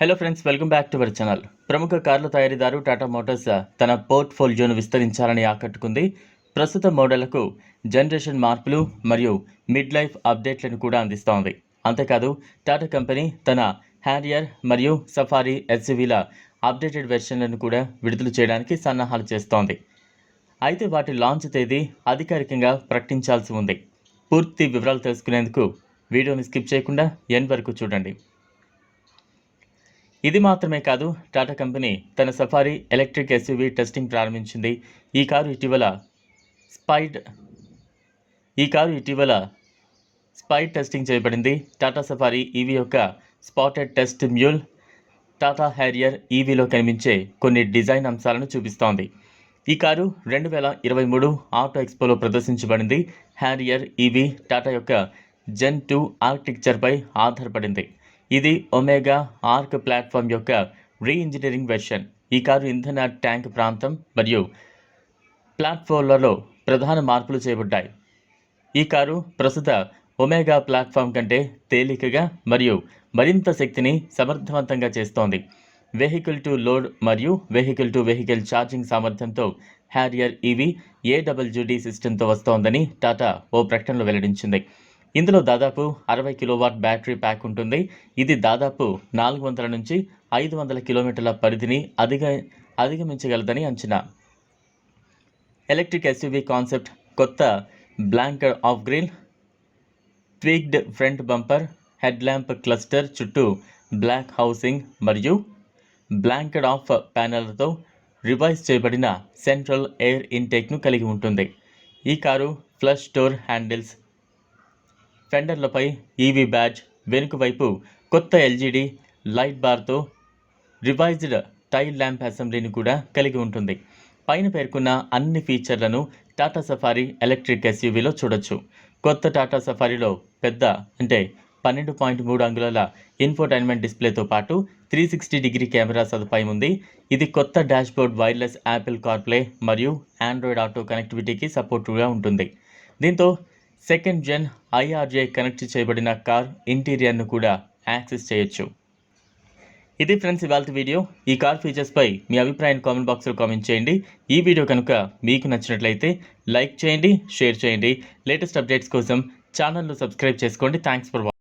Hello friends welcome back to our channel ప్రముఖ కార్ల తయారీదారు టాటా మోటార్స్ uh, తన పోర్ట్ఫోలియోను విస్తరించాలని ఆకట్టుకుంది. ప్రస్తుత మోడళ్ళకు జనరేషన్ మార్పులు మరియు మిడ్ లైఫ్ అప్డేట్లను కూడా అందిస్తోంది. అంతేకాదు టాటా కంపెనీ తన హ్యారియర్ మరియు సఫారీ ఎస్యూవీల అప్డేటెడ్ వెర్షన్లను కూడా విడుదల చేయడానికి సన్నాహాలు చేస్తోంది. అయితే వాటి లాంచ్ తేదీ అధికారికంగా ప్రకటించాల్సి ఉంది. పూర్తి వివరాలు తెలుసుకునేందుకు వీడియోని స్కిప్ చేయకుండా ఎన్ వరకు చూడండి. ఇది మాత్రమే కాదు టాటా కంపెనీ తన సఫారీ ఎలక్ట్రిక్ ఎస్యూవీ టెస్టింగ్ ప్రారంభించింది. ఈ కారు ఇటీవల స్పైడ్ ఈ కారు ఇటీవల స్పైడ్ టెస్టింగ్ చేయబడింది. టాటా సఫారీ ఈవీ యొక్క spotted test mule Tata Harrier ఈవీలో కనిపించే కొన్ని డిజైన్ అంశాలను చూపిస్తోంది. ఈ కారు రెండు వేల ఇరవై మూడు ఆటో ఎక్స్పోలో ప్రదర్శించబడింది. హ్యారియర్ ఈవీ టాటా యొక్క జెన్ టూ ఆర్కిటెక్చర్పై ఆధారపడింది. ఇది ఒమేగా ఆర్క్ ప్లాట్ఫామ్ యొక్క రీఇంజనీరింగ్ వెర్షన్ ఈ కారు ఇంధన ట్యాంక్ ప్రాంతం మరియు ప్లాట్ఫామ్లలో ప్రధాన మార్పులు చేయబడ్డాయి. ఈ కారు ప్రస్తుత ఒమేగా ప్లాట్ఫామ్ కంటే తేలికగా మరియు మరింత శక్తిని సమర్థవంతంగా చేస్తోంది. వెహికల్ టు లోడ్ మరియు వెహికల్ టు వెహికల్ ఛార్జింగ్ సామర్థ్యంతో Harrier EV A W D సిస్టంతో వస్తోందని టాటా ఓ ప్రకటనలో వెల్లడించింది. ఇందులో దాదాపు అరవై కిలోవాట్ బ్యాటరీ ప్యాక్ ఉంటుంది. ఇది దాదాపు నాలుగు వందల నుంచి ఐదు వందల కిలోమీటర్ల పరిధిని అధిగ అధిగమించగలదని అంచనా. Electric S U V concept కొత్త blanked off grille tweaked front bumper head lamp cluster చుట్టూ బ్లాక్ హౌసింగ్ మరియు బ్లాంకెడ్ ఆఫ్ ప్యానెల్తో రివైజ్ చేయబడిన సెంట్రల్ ఎయిర్ ఇంటేక్ను కలిగి ఉంటుంది. ఈ కారు ఫ్లష్ డోర్ హ్యాండిల్స్ ఫెండర్లపై ఈవీ బ్యాజ్ వెనుక వైపు కొత్త ఎల్జీడీ లైట్ బార్తో రివైజ్డ్ టైల్ ల్యాంప్ అసెంబ్లీని కూడా కలిగి ఉంటుంది. పైన పేర్కొన్న అన్ని ఫీచర్లను టాటా సఫారీ ఎలక్ట్రిక్ ఎస్యూవీలో చూడొచ్చు. కొత్త టాటా సఫారీలో పెద్ద అంటే పన్నెండు పాయింట్ మూడు అంగుళాల ఇన్ఫోటైన్మెంట్ డిస్ప్లేతో పాటు త్రీ సిక్స్టీ డిగ్రీ కెమెరా సదుపాయం ఉంది. ఇది కొత్త డాష్బోర్డ్ వైర్లెస్ యాపిల్ కార్ప్లే మరియు ఆండ్రాయిడ్ ఆటో కనెక్టివిటీకి సపోర్టుగా ఉంటుంది. దీంతో సెకండ్ జెన్ ఐఆర్జే కనెక్ట్ చేయబడిన కార్ ఇంటీరియర్ను కూడా యాక్సెస్ చేయొచ్చు. ఇది ఫ్రెండ్స్ ఇవాళ వీడియో. ఈ కార్ ఫీచర్స్పై మీ అభిప్రాయాన్ని కామెంట్ బాక్స్లో కామెంట్ చేయండి. ఈ వీడియో కనుక మీకు నచ్చినట్లయితే లైక్ చేయండి షేర్ చేయండి. లేటెస్ట్ అప్డేట్స్ కోసం ఛానల్ను సబ్స్క్రైబ్ చేసుకోండి. Thanks for